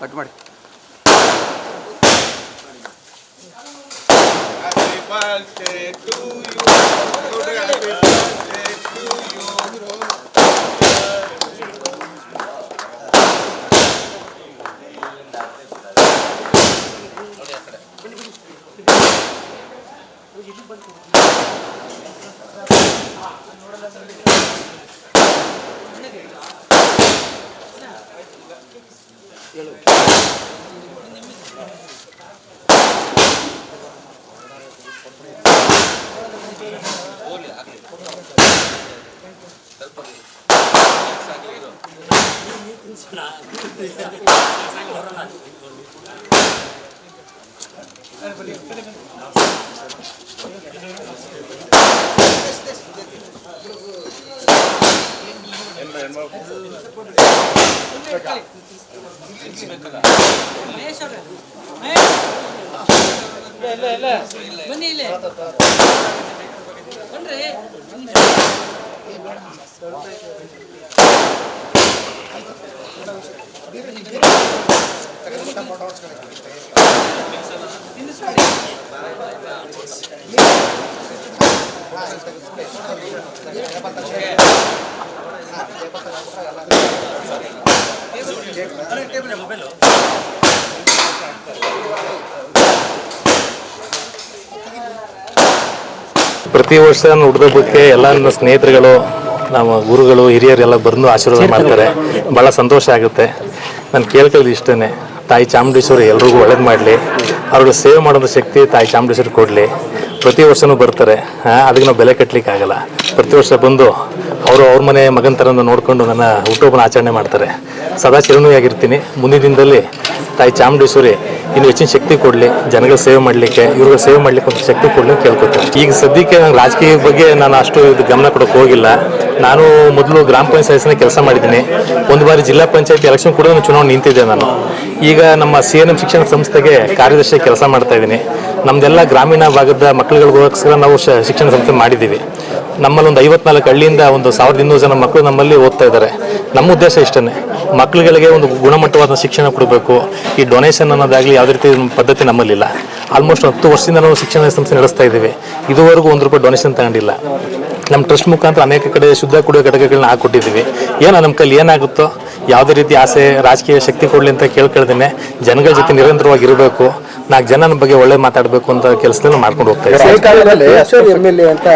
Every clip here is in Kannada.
ಕಟ್ ಮಾಡಿ Happy Gracias. ಬನ್ನಿ ಇಲ್ಲಿ ಬನ್ರಿ Thank you. ಪ್ರತಿ ವರ್ಷ ಹುಟ್ಟಿದಬ್ಬಕ್ಕೆ ಎಲ್ಲ ನನ್ನ ಸ್ನೇಹಿತರುಗಳು ನಮ್ಮ ಗುರುಗಳು ಹಿರಿಯರೆಲ್ಲ ಬಂದು ಆಶೀರ್ವಾದ ಮಾಡ್ತಾರೆ. ಭಾಳ ಸಂತೋಷ ಆಗುತ್ತೆ. ನಾನು ಕೇಳ್ಕೊಳ್ಳೋದು ಇಷ್ಟೇ ತಾಯಿ ಚಾಮುಂಡೇಶ್ವರಿ ಎಲ್ರಿಗೂ ಒಳ್ಳೇದು ಮಾಡಲಿ. ಅವ್ರಿಗೆ ಸೇವೆ ಮಾಡೋದು ಶಕ್ತಿ ತಾಯಿ ಚಾಮುಂಡೇಶ್ವರಿ ಕೊಡಲಿ. ಪ್ರತಿ ವರ್ಷನೂ ಬರ್ತಾರೆ. ಅದಕ್ಕೆ ನಾವು ಬೆಲೆ ಕಟ್ಟಲಿಕ್ಕೆ ಆಗಲ್ಲ ಪ್ರತಿ ವರ್ಷ ಬಂದು ಅವರು ಅವ್ರ ಮನೆ ಮಗನ ಥರ ನೋಡಿಕೊಂಡು ನನ್ನ ಹುಟ್ಟುಹಬ್ಬನ ಆಚರಣೆ ಮಾಡ್ತಾರೆ. ಸದಾ ಚಿರಣಿಯಾಗಿರ್ತೀನಿ ಮುಂದಿನ ದಿನದಲ್ಲಿ ತಾಯಿ ಚಾಮುಂಡೇಶ್ವರಿ ಇನ್ನು ಹೆಚ್ಚಿನ ಶಕ್ತಿ ಕೊಡಲಿ, ಜನಗಳ ಸೇವೆ ಮಾಡಲಿಕ್ಕೆ ಇವ್ರಿಗೆ ಸೇವೆ ಮಾಡಲಿಕ್ಕೆ ಒಂದು ಶಕ್ತಿ ಕೊಡಲಿ ಕೇಳ್ಕೊತೀನಿ ಈಗ ಸದ್ಯಕ್ಕೆ ನಂಗೆ ರಾಜಕೀಯ ಬಗ್ಗೆ ನಾನು ಅಷ್ಟು ಇದು ಗಮನ ಕೊಡೋಕೆ ಹೋಗಿಲ್ಲ. ನಾನು ಮೊದಲು ಗ್ರಾಮ ಪಂಚಾಯತ್ನ ಕೆಲಸ ಮಾಡಿದ್ದೀನಿ. ಒಂದು ಬಾರಿ ಜಿಲ್ಲಾ ಪಂಚಾಯತ್ ಎಲೆಕ್ಷನ್ ಕೂಡ ನಾನು ಚುನಾವಣೆ ನಿಂತಿದ್ದೆ ನಾನು. ಈಗ ನಮ್ಮ ಸಿ ಶಿಕ್ಷಣ ಸಂಸ್ಥೆಗೆ ಕಾರ್ಯದರ್ಶಿ ಕೆಲಸ ಮಾಡ್ತಾ ಇದ್ದೀನಿ. ನಮ್ದೆಲ್ಲ ಗ್ರಾಮೀಣ ಭಾಗದ ಮಕ್ಕಳುಗಳಿಗೋಸ್ಕರ ನಾವು ಶಿಕ್ಷಣ ಸಂಸ್ಥೆ ಮಾಡಿದ್ದೀವಿ. ನಮ್ಮಲ್ಲಿ ಒಂದು ಐವತ್ನಾಲ್ಕು ಹಳ್ಳಿಯಿಂದ ಒಂದು ಸಾವಿರದ ಇನ್ನೂರು ಜನ ಮಕ್ಕಳು ನಮ್ಮಲ್ಲಿ ಓದ್ತಾ ಇದ್ದಾರೆ. ನಮ್ಮ ಉದ್ದೇಶ ಇಷ್ಟೇ ಮಕ್ಕಳುಗಳಿಗೆ ಒಂದು ಗುಣಮಟ್ಟವಾದ ಶಿಕ್ಷಣ ಕೊಡಬೇಕು. ಈ ಡೊನೇಷನ್ ಅನ್ನೋದಾಗಲಿ ಯಾವುದೇ ರೀತಿ ಪದ್ಧತಿ ನಮ್ಮಲ್ಲಿಲ್ಲ. ಆಲ್ಮೋಸ್ಟ್ ಹತ್ತು ವರ್ಷದಿಂದ ನಾವು ಶಿಕ್ಷಣ ಸಂಸ್ಥೆ ನಡೆಸ್ತಾ ಇದ್ದೀವಿ. ಇದುವರೆಗೂ ಒಂದು ರೂಪಾಯಿ ಡೊನೇಷನ್ ತಗೊಂಡಿಲ್ಲ. ನಮ್ಮ ಟ್ರಸ್ಟ್ ಮುಖಾಂತರ ಅನೇಕ ಕಡೆ ಶುದ್ಧ ಕುಡಿಯೋ ಘಟಕಗಳನ್ನ ಹಾಕೊಟ್ಟಿದ್ದೀವಿ ಏನೋ ನಮ್ಮ ಕೈಲಿ ಏನಾಗುತ್ತೋ, ಯಾವುದೇ ರೀತಿ ಆಸೆ, ರಾಜಕೀಯ ಶಕ್ತಿ ಕೊಡಲಿ ಅಂತ ಕೇಳ್ಕೊಳ್ದೇನೆ ಜನಗಳ ಜೊತೆ ನಿರಂತರವಾಗಿ ಇರಬೇಕು. ನಾಲ್ಕು ಜನನ ಬಗ್ಗೆ ಒಳ್ಳೆ ಮಾತಾಡಬೇಕು ಅಂತ ಕೆಲಸದಲ್ಲಿ ಮಾಡ್ಕೊಂಡು ಹೋಗ್ತಾ ಇದ್ದೀವಿ. ಅಂತ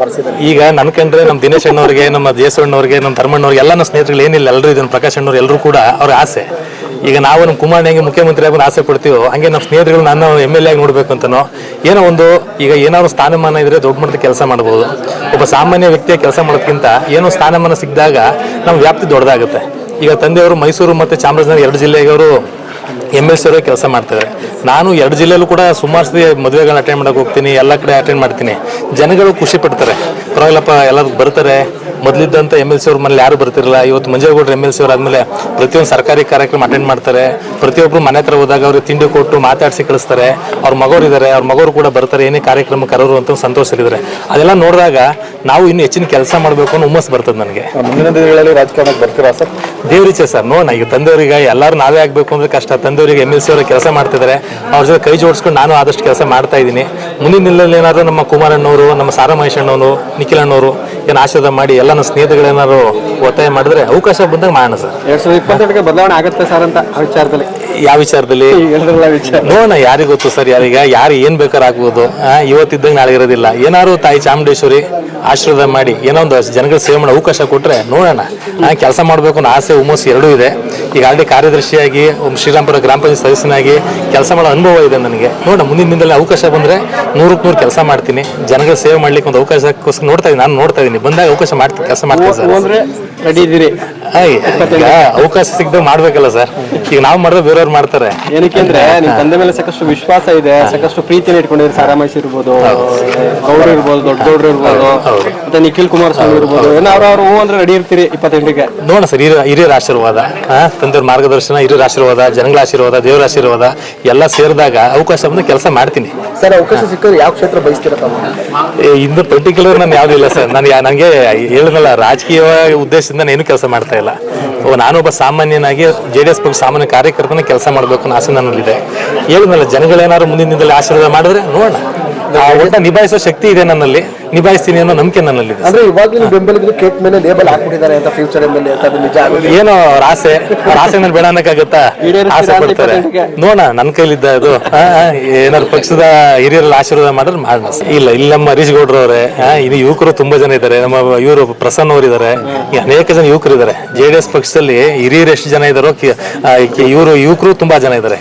ಬರ್ಸಿದ್ದಾರೆ. ಈಗ ನನ್ ಕಂಡ್ರೆ ನಮ್ಮ ದಿನೇಶ್ ಅಣ್ಣವ್ರಿಗೆ ನಮ್ಮ ಜೇಸಣ್ಣವ್ರಿಗೆ ನಮ್ಮ ಧರ್ಮಣ್ಣವ್ರಿಗೆ ಎಲ್ಲ ನಮ್ಮ ಸ್ನೇಹಿತರುಗಳು ಏನಿಲ್ಲ ಎಲ್ಲರೂ ಇದನ್ನು ಪ್ರಕಾಶ್ ಅಣ್ಣವ್ರು ಎಲ್ಲರೂ ಕೂಡ ಅವ್ರ ಆಸೆ. ಈಗ ನಾವು ನಮ್ಮ ಕುಮಾರಣ್ಣ ಹೆಂಗೆ ಮುಖ್ಯಮಂತ್ರಿ ಆಗ್ಬೋದು ಆಸೆ ಪಡ್ತೀವೋ ಹಂಗೆ ನಮ್ಮ ಸ್ನೇಹಿತರುಗಳು ನಾನು ಎಂ ಎಲ್ ಎ ಆಗಿ ನೋಡಬೇಕು ಅಂತನೋ ಏನೋ ಒಂದು ಈಗ ಏನಾದ್ರು ಸ್ಥಾನಮಾನ ಇದ್ರೆ ದೊಡ್ಡ ಮಟ್ಟದ ಕೆಲಸ ಮಾಡ್ಬೋದು. ಒಬ್ಬ ಸಾಮಾನ್ಯ ವ್ಯಕ್ತಿಯ ಕೆಲಸ ಮಾಡೋದಕ್ಕಿಂತ ಏನೋ ಸ್ಥಾನಮಾನ ಸಿಕ್ಕಿದಾಗ ನಮ್ಮ ವ್ಯಾಪ್ತಿ ದೊಡ್ಡದಾಗುತ್ತೆ. ಈಗ ತಂದೆಯವರು ಮೈಸೂರು ಮತ್ತು ಚಾಮರಾಜನಗರ ಎರಡು ಜಿಲ್ಲೆಯವರು ಎಂ ಎಲ್ ಅವರು ಕೆಲಸ ಮಾಡ್ತಾರೆ ನಾನು ಎರಡು ಜಿಲ್ಲೆಯಲ್ಲೂ ಕೂಡ ಸುಮಾರು ಸತಿ ಮದುವೆಗಳನ್ನ ಅಟೆಂಡ್ ಮಾಡೋಕೆ ಹೋಗ್ತೀನಿ, ಎಲ್ಲ ಕಡೆ ಅಟೆಂಡ್ ಮಾಡ್ತೀನಿ. ಜನಗಳು ಖುಷಿ ಪಡ್ತಾರೆ. ಪರವಾಗಿಲ್ಲಪ್ಪ, ಎಲ್ಲರೂ ಬರ್ತಾರೆ. ಮೊದಲಿದ್ದಂಥ ಎಂ ಎಲ್ ಸಿ ಅವ್ರ ಮನೇಲಿ ಯಾರು ಬರ್ತಿರಲ್ಲ ಇವತ್ತು ಮಂಜೇಗೌಡರು ಎಂ ಎಲ್ ಸಿ ಆದಮೇಲೆ ಪ್ರತಿಯೊಂದು ಸರ್ಕಾರಿ ಕಾರ್ಯಕ್ರಮ ಅಟೆಂಡ್ ಮಾಡ್ತಾರೆ. ಪ್ರತಿಯೊಬ್ಬರು ಮನೆ ಹತ್ರ ಹೋದಾಗ ಅವ್ರಿಗೆ ತಿಂಡಿ ಕೊಟ್ಟು ಮಾತಾಡಿಸಿ ಕಳಿಸ್ತಾರೆ. ಅವ್ರ ಮಗವ್ರು ಇದ್ದಾರೆ ಅವ್ರ ಮಗವರು ಕೂಡ ಬರ್ತಾರೆ ಏನೇ ಕಾರ್ಯಕ್ರಮ ಕರೋರು ಅಂತ ಸಂತೋಷದಲ್ಲಿದ್ದಾರೆ. ಅದೆಲ್ಲ ನೋಡಿದಾಗ ನಾವು ಇನ್ನು ಹೆಚ್ಚಿನ ಕೆಲಸ ಮಾಡಬೇಕು ಅನ್ನೋ ಹುಮ್ಮಸ್ ಬರ್ತದೆ ನನಗೆ. ಮುಂದಿನ ದಿನಗಳಲ್ಲಿ ರಾಜಕಾರಣಕ್ಕೆ ಬರ್ತೀರಾ ಸರ್? ದೇವರಿಚೆ ಸರ್. ನೋಡೋಣ ಈಗ ತಂದೆಯವರಿಗೆ ಎಲ್ಲರೂ ನಾವೇ ಆಗಬೇಕು ಅಂದ್ರೆ ಕಷ್ಟ. ತಂದೆಯವರಿಗೆ ಎಂ ಎಲ್ ಸಿ ಅವರು ಕೆಲಸ ಮಾಡ್ತಿದ್ದಾರೆ ಅವ್ರ ಜೊತೆ ಕೈ ಜೋಡಿಸ್ಕೊಂಡು ನಾನು ಆದಷ್ಟು ಕೆಲಸ ಮಾಡ್ತಾ ಇದ್ದೀನಿ. ಮುಂದಿನ ಏನಾದ್ರು ನಮ್ಮ ಕುಮಾರಣ್ಣವರು ನಮ್ಮ ಸಾರಾ ಮಹೇಶಣ್ಣವರು ನಿಖಿಲಣ್ಣವರು ಏನು ಆಶೀರ್ವಾದ ಮಾಡಿ ಎಲ್ಲ ನನ್ನ ಸ್ನೇಹಿತಗಳೇನಾದ್ರು ಒತ್ತಾಯ ಮಾಡಿದ್ರೆ ಅವಕಾಶ ಬಂದಾಗ ಮಾಡೋಣ ಸರ್. ಎರಡ್ ಸಾವಿರದ ಇಪ್ಪತ್ತೆಂಟಕ್ಕೆ ಬದಲಾವಣೆ ಆಗುತ್ತೆ ಸರ್ ಅಂತ ಆ ವಿಚಾರದಲ್ಲಿ. ಯಾವ ವಿಚಾರದಲ್ಲಿ? ಹೇಳಿದ್ರಲ್ಲ ವಿಚಾರ. ನೋಡೋಣ ಯಾರಿಗೆ ಗೊತ್ತು ಸರ್ ಯಾರೀಗ ಯಾರು ಏನ್ ಬೇಕಾದ್ರೆ ಆಗ್ಬೋದು. ಇವತ್ತಿದ್ದಂಗೆ ನಾಳೆ ಇರೋದಿಲ್ಲ. ಏನಾದ್ರು ತಾಯಿ ಚಾಮುಂಡೇಶ್ವರಿ ಆಶೀರ್ವಾದ ಮಾಡಿ ಏನೋ ಒಂದು ಜನಗಳ ಸೇವೆ ಮಾಡೋ ಅವಕಾಶ ಕೊಟ್ಟರೆ ನೋಡೋಣ. ಕೆಲಸ ಮಾಡಬೇಕು ಅನ್ನೋ ಆಸೆ ಹುಮ್ಮಸ್ ಎರಡೂ ಇದೆ. ಈಗ ಆಲ್ರೆಡಿ ಕಾರ್ಯದರ್ಶಿಯಾಗಿ ಶ್ರೀರಾಮಪುರ ಗ್ರಾಮ ಪಂಚಾಯತ್ ಸದಸ್ಯನಾಗಿ ಕೆಲಸ ಮಾಡೋ ಅನುಭವ ಇದೆ ನನಗೆ. ನೋಡೋಣ, ಮುಂದಿನ ದಿನದಲ್ಲಿ ಅವಕಾಶ ಬಂದರೆ ನೂರಕ್ಕೆ ನೂರು ಕೆಲಸ ಮಾಡ್ತೀನಿ. ಜನಗಳ ಸೇವೆ ಮಾಡ್ಲಿಕ್ಕೆ ಒಂದು ಅವಕಾಶಕ್ಕೋಸ್ಕರ ನೋಡ್ತಾ ಇದ್ದೀನಿ ನಾನು ನೋಡ್ತಾ ಇದ್ದೀನಿ ಬಂದಾಗ ಅವಕಾಶ ಮಾಡ್ತೀನಿ, ಕೆಲಸ ಮಾಡ್ತೀನಿ ಸರ್. ರೆಡಿ ಇದ್ದೀರಿ. ಈಗ ಅವಕಾಶ ಸಿಗದೆ ಮಾಡ್ಬೇಕಲ್ಲ ಸರ್ ಈಗ ನಾವು ಮಾಡಿದ್ರೆ ಬೇರೆಯವ್ರು ಮಾಡ್ತಾರೆ. ಏನಕ್ಕೆ ಅಂದ್ರೆ ನಿಮ್ ತಂದೆ ಮೇಲೆ ಸಾಕಷ್ಟು ವಿಶ್ವಾಸ ಇದೆ ಸಾಕಷ್ಟು ಪ್ರೀತಿನ ಇಟ್ಕೊಂಡಿದ್ರೆ ಸಾರಾಮಹೇಶ್ ಇರ್ಬೋದು ಗೌಡ್ರು ಇರ್ಬೋದು ದೊಡ್ಡ ಗೌಡ್ರು ಇರ್ಬೋದು ಮತ್ತೆ ನಿಖಿಲ್ ಕುಮಾರಸ್ವಾಮಿ ಇರ್ಬೋದು. ಏನಾದ್ರು ಅವ್ರು ಹೂ ಅಂದ್ರೆ ರೆಡಿ ಇರ್ತೀರಿ ಇಪ್ಪತ್ತೆಂಟಿಗೆ? ನೋಡೋಣ ಸರ್ ಹಿರಿಯ ಹಿರಿಯರ ಆಶೀರ್ವಾದ ತಂದೆಯವ್ರ ಮಾರ್ಗದರ್ಶನ ಹಿರಿಯರ ಆಶೀರ್ವಾದ ಜನಗಳ ಆಶೀರ್ವಾದ ದೇವರ ಆಶೀರ್ವಾದ ಎಲ್ಲ ಸೇರಿದಾಗ ಅವಕಾಶ ಬಂದು ಕೆಲಸ ಮಾಡ್ತೀನಿ. ಸರ್ ಅವಕಾಶ ಸಿಕ್ಕರೆ ಯಾವ ಕ್ಷೇತ್ರ ಬಯಸ್ತೀರ ಇಂದು ಪರ್ಟಿಕ್ಯುಲರ್ ನಾನು ಯಾವುದಿಲ್ಲ ಸರ್ ನಾನು ನನಗೆ ಹೇಳಿದ್ನಲ್ಲ ರಾಜಕೀಯ ಉದ್ದೇಶದಿಂದ ನಾನು ಏನು ಕೆಲಸ ಮಾಡ್ತಾ ಇಲ್ಲ ನಾನೊಬ್ಬ ಸಾಮಾನ್ಯನಾಗಿ ಜೆ ಡಿ ಎಸ್ ಪಕ್ಷ ಸಾಮಾನ್ಯ ಕಾರ್ಯಕರ್ತನ ಕೆಲಸ ಮಾಡಬೇಕು ಅನ್ನೋ ಆಸೆ ನನ್ನಲ್ಲಿದೆ. ಹೇಳಿದ್ನಲ್ಲ, ಜನಗಳೇನಾದ್ರು ಮುಂದಿನ ದಿನದಲ್ಲಿ ಆಶೀರ್ವಾದ ಮಾಡಿದ್ರೆ ನೋಡೋಣ. ಆ ಒಟ್ಟ ನಿಭಾಯಿಸೋ ಶಕ್ತಿ ಇದೆ ನನ್ನಲ್ಲಿ. ನಿಭಾಯಿಸ್ತೀನಿ ಅನ್ನೋ ನಂಬಿಕೆ ನನ್ನಲ್ಲಿದೆ. ಅಂದ್ರೆ ಇವಾಗಲೂ ಬೆಂಬಲಿಗರು ಕೇಕ್ ಮೇಲೆ ಲೇಬಲ್ ಹಾಕ್ಬಿಟ್ಟಿದ್ದಾರೆ ಅಂತ ಫ್ಯೂಚರ್ ಮೇಲೆ ಅಂತ ಅದು ನಿಜ ಏನೋ ಅವ್ರ ಆಸೆ ಅವ್ರ ಆಸೆ ಮೇಲೆ ಬೇಡ ಅನ್ನಕ್ಕಾಗತ್ತಾ? ಆಸೆ ಪಡ್ತಾರೆ ಇಪ್ಪತ್ತೆಂಟಕ್ಕೆ? ನನ್ನ ಕೈಲಿದ್ದ ಅದು. ಏನಾದ್ರು ಪಕ್ಷದ ಹಿರಿಯರಲ್ಲಿ ಆಶೀರ್ವಾದ ಮಾಡಿದ್ರೆ ಮಾಡೋಣ ಇಲ್ಲ ಇಲ್ಲಿ ನಮ್ಮ ಹರೀಶ್ ಗೌಡ್ರು ಅವರೇ ಇದು ಯುವಕರು ತುಂಬಾ ಜನ ಇದ್ದಾರೆ. ನಮ್ಮ ಇವರು ಪ್ರಸನ್ನ ಅವರಿದ್ದಾರೆ. ಅನೇಕ ಜನ ಯುವಕರು ಇದ್ದಾರೆ ಜೆ ಡಿ ಎಸ್ ಪಕ್ಷದಲ್ಲಿ ಹಿರಿಯರು ಎಷ್ಟು ಜನ ಇದ್ದಾರೋ ಇವರು ಯುವಕರು ತುಂಬಾ ಜನ ಇದ್ದಾರೆ.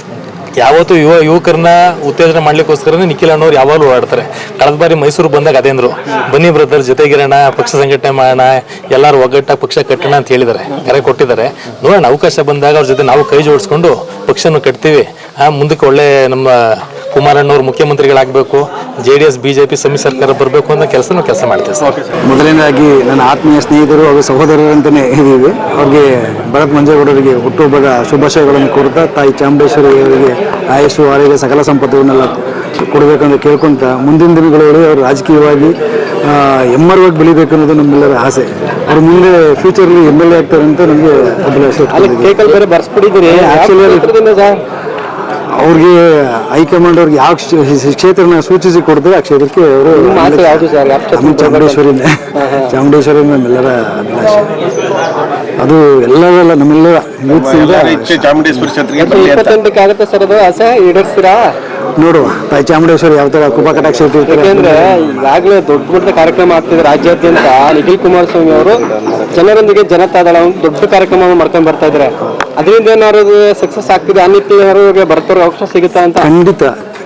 ಯಾವತ್ತೂ ಯುವ ಯುವಕರನ್ನ ಉತ್ತೇಜನ ಮಾಡ್ಲಿಕ್ಕೋಸ್ಕರನೇ ನಿಖಿಲ್ ಅಣ್ಣವ್ರು ಯಾವಾಗಲೂ ಓಡಾಡ್ತಾರೆ. ಕಳೆದ ಬಾರಿ ಮೈಸೂರು ಬಂದಾಗ ಅದೇಂದ್ರು ಬನ್ನಿ ಬ್ರದರ್ ಜೊತೆಗಿರೋಣ, ಪಕ್ಷ ಸಂಘಟನೆ ಮಾಡೋಣ, ಎಲ್ಲರೂ ಒಗ್ಗಟ್ಟಾಗಿ ಪಕ್ಷ ಕಟ್ಟೋಣ ಅಂತ ಹೇಳಿದ್ದಾರೆ ಕರೆ ಕೊಟ್ಟಿದ್ದಾರೆ ನೋಡೋಣ, ಅವಕಾಶ ಬಂದಾಗ ಅವ್ರ ಜೊತೆ ನಾವು ಕೈ ಜೋಡಿಸ್ಕೊಂಡು ಪಕ್ಷನ ಕಟ್ತೀವಿ. ಮುಂದಕ್ಕೆ ಒಳ್ಳೆ ನಮ್ಮ ಕುಮಾರಣ್ಣವ್ರು ಮುಖ್ಯಮಂತ್ರಿಗಳಾಗಬೇಕು J D S B J P ಸಮ್ಮಿಶ್ರ ಸರ್ಕಾರ ಬರಬೇಕು ಅನ್ನೋ ಕೆಲಸನೂ ಕೆಲಸ ಮಾಡ್ತೀವಿ ಸರ್. ಮೊದಲನೇದಾಗಿ ನನ್ನ ಆತ್ಮೀಯ ಸ್ನೇಹಿತರು ಹಾಗೂ ಸಹೋದರರಂತಲೇ ಇದ್ದೀವಿ. ಅವ್ರಿಗೆ ಭರತ್ ಮಂಜೇಗೌಡರಿಗೆ ಹುಟ್ಟುಹಬ್ಬದ ಶುಭಾಶಯಗಳನ್ನು ಕೊಡ್ತಾ ತಾಯಿ ಚಾಮುಂಡೇಶ್ವರಿ ಅವರಿಗೆ ಆಯಸ್ಸು ಆರೋಗ್ಯ ಸಕಲ ಸಂಪತ್ತುಗಳನ್ನೆಲ್ಲ ಕೊಡಬೇಕಂತ ಕೇಳ್ಕೊಂತ ಮುಂದಿನ ದಿನಗಳಲ್ಲಿ ಅವರು ರಾಜಕೀಯವಾಗಿ ಎಮ್ಮರವಾಗಿ ಬೆಳಿಬೇಕು ಅನ್ನೋದು ನಮ್ಮೆಲ್ಲರ ಆಸೆ. ಅವ್ರ ಮುಂದೆ ಫ್ಯೂಚರ್ಲಿ ಎಂ ಎಲ್ ಎ ಆಗ್ತಾರೆ ಅಂತ ನಮಗೆ ಬೇರೆ ಬರ್ಸ್ಬಿಟ್ಟಿದ್ದೀರಿ Actually ಅಲ್ಲಿ- ಕ್ಷೇತ್ರದಿಂದ ಸರ್ ಅವ್ರಿಗೆ ಹೈಕಮಾಂಡ್ ಅವ್ರಿಗೆ ಯಾವ ಕ್ಷೇತ್ರ ಕ್ಷೇತ್ರನ ಸೂಚಿಸಿ ಕೊಡ್ತಾರೆ ಆ ಕ್ಷೇತ್ರಕ್ಕೆ ಅವರು ಚಾಮುಂಡೇಶ್ವರಿನೇ. ಚಾಮುಂಡೇಶ್ವರಿ ನಮ್ಮೆಲ್ಲರ ಅಭಿಲಾಷೆ. ಅದು ಎಲ್ಲರೆಲ್ಲ ನಮ್ಮೆಲ್ಲರ ಚಾಮುಂಡೇಶ್ವರಿ ಕ್ಷೇತ್ರಕ್ಕೆ ನೋಡುವ. ತಾಯಿ ಚಾಮುಂಡೇಶ್ವರಿ ಯಾವ ತರ ಕೃಪಾ ಕಟಾಕ್ಷ ಯಾಕೆಂದ್ರೆ ಈಗಾಗಲೇ ದೊಡ್ಡ ದೊಡ್ಡ ಕಾರ್ಯಕ್ರಮ ಆಗ್ತಿದೆ ರಾಜ್ಯಾದ್ಯಂತ. ನಿಖಿಲ್ ಕುಮಾರಸ್ವಾಮಿ ಅವರು ಜನರೊಂದಿಗೆ ಜನತಾದಳ ಒಂದು ದೊಡ್ಡ ಕಾರ್ಯಕ್ರಮವನ್ನು ಮಾಡ್ಕೊಂಡು ಬರ್ತಾ ಇದ್ದಾರೆ. ಅದರಿಂದ ಏನಾದ್ರು ಸಕ್ಸಸ್ ಆಗ್ತಿದೆ? ಆ ನಿಟ್ಟಿನಲ್ಲಿ ಬರ್ತಾರೋ ಅವಕಾಶ ಸಿಗುತ್ತಾ ಅಂತ? ಖಂಡಿತ.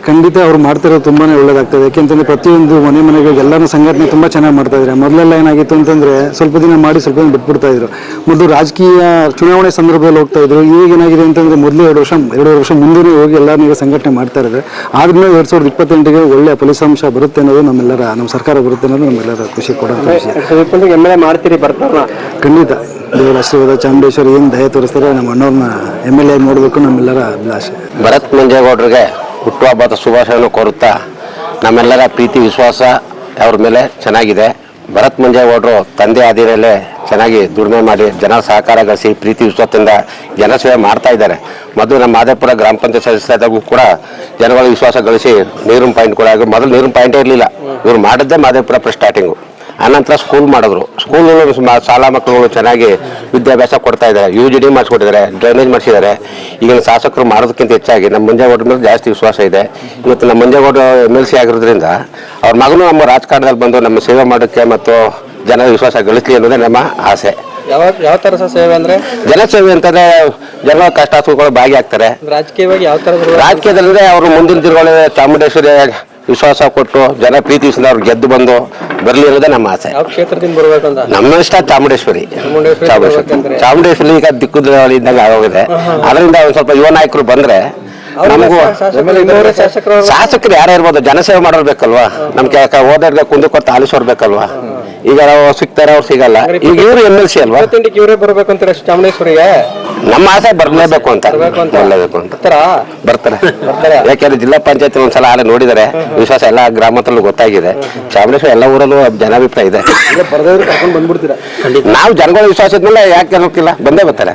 ಖಂಡಿತ ಅವ್ರು ಮಾಡ್ತಿರೋದು ತುಂಬಾನೇ ಒಳ್ಳೇದಾಗ್ತದೆ. ಯಾಕೆಂತಂದ್ರೆ ಪ್ರತಿಯೊಂದು ಮನೆ ಮನೆಗೆ ಎಲ್ಲರೂ ಸಂಘಟನೆ ತುಂಬಾ ಚೆನ್ನಾಗಿ ಮಾಡ್ತಾ ಇದ್ರೆ. ಮೊದಲೆಲ್ಲ ಏನಾಗಿತ್ತು ಅಂತಂದ್ರೆ ಸ್ವಲ್ಪ ದಿನ ಮಾಡಿ ಸ್ವಲ್ಪ ದಿನ ಬಿಟ್ಬಿಡ್ತಾ ಇದ್ರು. ಮೊದಲು ರಾಜಕೀಯ ಚುನಾವಣೆ ಸಂದರ್ಭದಲ್ಲಿ ಹೋಗ್ತಾ ಇದ್ರು. ಈಗ ಏನಾಗಿದೆ ಅಂತಂದ್ರೆ ಮೊದಲು ಎರಡು ವರ್ಷ ಎರಡೂವರೆ ವರ್ಷ ಮುಂದೆ ಹೋಗಿ ಎಲ್ಲರನ್ನೀಗ ಸಂಘಟನೆ ಮಾಡ್ತಾ ಇದ್ರೆ ಆದ್ಮೇಲೆ ಎರಡ್ ಸಾವಿರದ ಇಪ್ಪತ್ತೆಂಟಿಗೆ ಒಳ್ಳೆ ಫಲಿತಾಂಶ ಬರುತ್ತೆ ಅನ್ನೋದು ನಮ್ಮೆಲ್ಲರ ನಮ್ಮ ಸರ್ಕಾರ ಬರುತ್ತೆ ಅನ್ನೋದು ನಮ್ಮೆಲ್ಲರ ಖುಷಿ ಕೊಡೋದು ವಿಷಯ ಎಂ ಎಲ್ ಎ ಮಾಡ್ತೀರಿ ಬರ್ತಾರ ಖಂಡಿತ. ದೇವರ ಆಶೀರ್ವಾದ ಚಾಮುಂಡೇಶ್ವರಿ ಏನು ದಯ ತೋರಿಸ್ತಾರೆ ನಮ್ಮ ಅಣ್ಣವ್ರನ್ನ ಎಂ ಎಲ್ ಎ ನೋಡಬೇಕು ನಮ್ಮೆಲ್ಲರ ಅಭಿಲಾಷೆ. ಭರತ್ ಮಂಜೇಗೌಡರಿಗೆ ಹುಟ್ಟುಹಬ್ಬದ ಶುಭಾಶಯವನ್ನು ಕೋರುತ್ತಾ ನಮ್ಮೆಲ್ಲರ ಪ್ರೀತಿ, ವಿಶ್ವಾಸ ಅವ್ರ ಮೇಲೆ ಚೆನ್ನಾಗಿದೆ. ಭರತ್ ಮಂಜೇಗೌಡರು ತಂದೆ ಆದಿರಲ್ಲೇ ಚೆನ್ನಾಗಿ ದುಡಿಮೆ ಮಾಡಿ ಜನ ಸಹಕಾರ ಗಳಿಸಿ ಪ್ರೀತಿ, ವಿಶ್ವಾಸದಿಂದ ಜನಸೇವೆ ಮಾಡ್ತಾ ಇದ್ದಾರೆ. ಮೊದಲು ನಮ್ಮ ಮಾದೇಪುರ ಗ್ರಾಮ ಪಂಚಾಯತ್ ಸದಸ್ಯರಾದಾಗೂ ಕೂಡ ಜನಗಳ ವಿಶ್ವಾಸ ಗಳಿಸಿ ನೀರಿನ ಪಾಯಿಂಟ್ ಕೂಡ ಮೊದಲು ನೀರಿನ ಪಾಯಿಂಟೇ ಇರಲಿಲ್ಲ. ಇವ್ರು ಮಾಡಿದ್ದೇ ಮಾದೇಪುರ ಪ್ರ ಸ್ಟಾರ್ಟಿಂಗು ಆನಂತರ ಸ್ಕೂಲ್ ಮಾಡಿದ್ರು. ಸ್ಕೂಲ್ ಶಾಲಾ ಮಕ್ಕಳುಗಳು ಚೆನ್ನಾಗಿ ವಿದ್ಯಾಭ್ಯಾಸ ಕೊಡ್ತಾ ಇದ್ದಾರೆ. ಯು ಜಿ ಡಿ ಮಾಡಿಸ್ಕೊಟ್ಟಿದ್ದಾರೆ ಡ್ರೈನೇಜ್ ಮಾಡಿಸಿದ್ದಾರೆ. ಈಗಿನ ಶಾಸಕರು ಮಾಡೋದಕ್ಕಿಂತ ಹೆಚ್ಚಾಗಿ ನಮ್ಮ ಮುಂಜಾಗೌಡ ಮೇಲೆ ಜಾಸ್ತಿ ವಿಶ್ವಾಸ ಇದೆ. ಇವತ್ತು ನಮ್ಮ ಮಂಜೇಗೌಡ ಎಂ ಎಲ್ ಸಿ ಆಗಿರೋದ್ರಿಂದ ಅವ್ರ ಮಗನು ನಮ್ಮ ರಾಜಕಾರಣದಲ್ಲಿ ಬಂದು ನಮ್ಮ ಸೇವೆ ಮಾಡೋಕ್ಕೆ ಮತ್ತು ಜನರ ವಿಶ್ವಾಸ ಗಳಿಸಲಿ ಅನ್ನೋದೇ ನಮ್ಮ ಆಸೆ. ಯಾವ ಯಾವ ತರ ಸೇವೆ ಅಂದ್ರೆ? ಜನಸೇವೆ ಅಂತಂದ್ರೆ ಜನರ ಕಷ್ಟ ಸುಖಗಳು ಭಾಗಿಯಾಗ್ತಾರೆ. ರಾಜಕೀಯವಾಗಿ ಯಾವ ತರ ರಾಜಕೀಯದಲ್ಲಿ ಅವರು ಮುಂದಿನ ದಿನಗಳು ಚಾಮುಂಡೇಶ್ವರಿ ವಿಶ್ವಾಸ ಕೊಟ್ಟು ಜನ ಪ್ರೀತಿಸಿದ ಅವ್ರು ಗೆದ್ದು ಬಂದು ಬರಲಿ ಅನ್ನೋದೇ ನಮ್ಮ ಆಸೆ. ಯಾವ ಕ್ಷೇತ್ರದಿಂದ ಬರ್ಬೇಕಂತ? ನಮ್ಮ ಇಷ್ಟ ಚಾಮುಂಡೇಶ್ವರಿ. ಚಾಮುಂಡೇಶ್ವರಿ ಚಾಮುಂಡೇಶ್ವರಿ. ಬರ್ಬೇಕಂದ್ರೆ? ಚಾಮುಂಡೇಶ್ವರಿ ಈಗ ದಿಕ್ಕು ಇದ್ದಂಗೆ ಆಗೋಗಿದೆ. ಅದರಿಂದ ಒಂದು ಸ್ವಲ್ಪ ಯುವ ನಾಯಕರು ಬಂದ್ರೆ ನಮಗೂ ಶಾಸಕರು ಯಾರೇ ಇರ್ಬೋದು ಜನಸೇವೆ ಮಾಡೋರು ಬೇಕಲ್ವಾ? ನಮ್ ಹೋದವ್ರಿಗೆ ಕುಂದು ಕೊಟ್ಟು ಆಲಿಸೋರ್ ಬೇಕಲ್ವಾ? ಈಗ ನಾವು ಸಿಗ್ತಾರೆ ಅವ್ರು ಸಿಗಲ್ಲ. ಈಗ ಇವ್ರು ಎಂ ಎಲ್ ಸಿ ಅಲ್ವಾ? ಇಪ್ಪತ್ತೆಂಟಿಗೆ ಇವರೇ ಬರ್ಬೇಕು ಅಂತಾರೆ ಚಾಮುಂಡೇಶ್ವರಿಗೆ? ನಮ್ಮ ಆಸೆ ಬರ್ಲೇಬೇಕು ಅಂತ. ಬರ್ಲೇಬೇಕು ಅಂತ. ಬರ್ತಾರಾ? ಯಾಕೆಂದ್ರೆ ಜಿಲ್ಲಾ ಪಂಚಾಯತ್ ಒಂದ್ಸಲ ಆಲೆ ನೋಡಿದರೆ ವಿಶ್ವಾಸ ಎಲ್ಲ ಗ್ರಾಮದಲ್ಲೂ ಗೊತ್ತಾಗಿದೆ. ಚಾಮರೇಶ್ವರ ಎಲ್ಲ ಊರಲ್ಲೂ ಜನಾಭಿಪ್ರಾಯ ಇದೆ. ನಾವು ಜನಗಳ ವಿಶ್ವಾಸದ ಮೇಲೆ ಯಾಕೆ ಹೋಗ್ತಿಲ್ಲ ಬಂದೇ ಬರ್ತಾರೆ.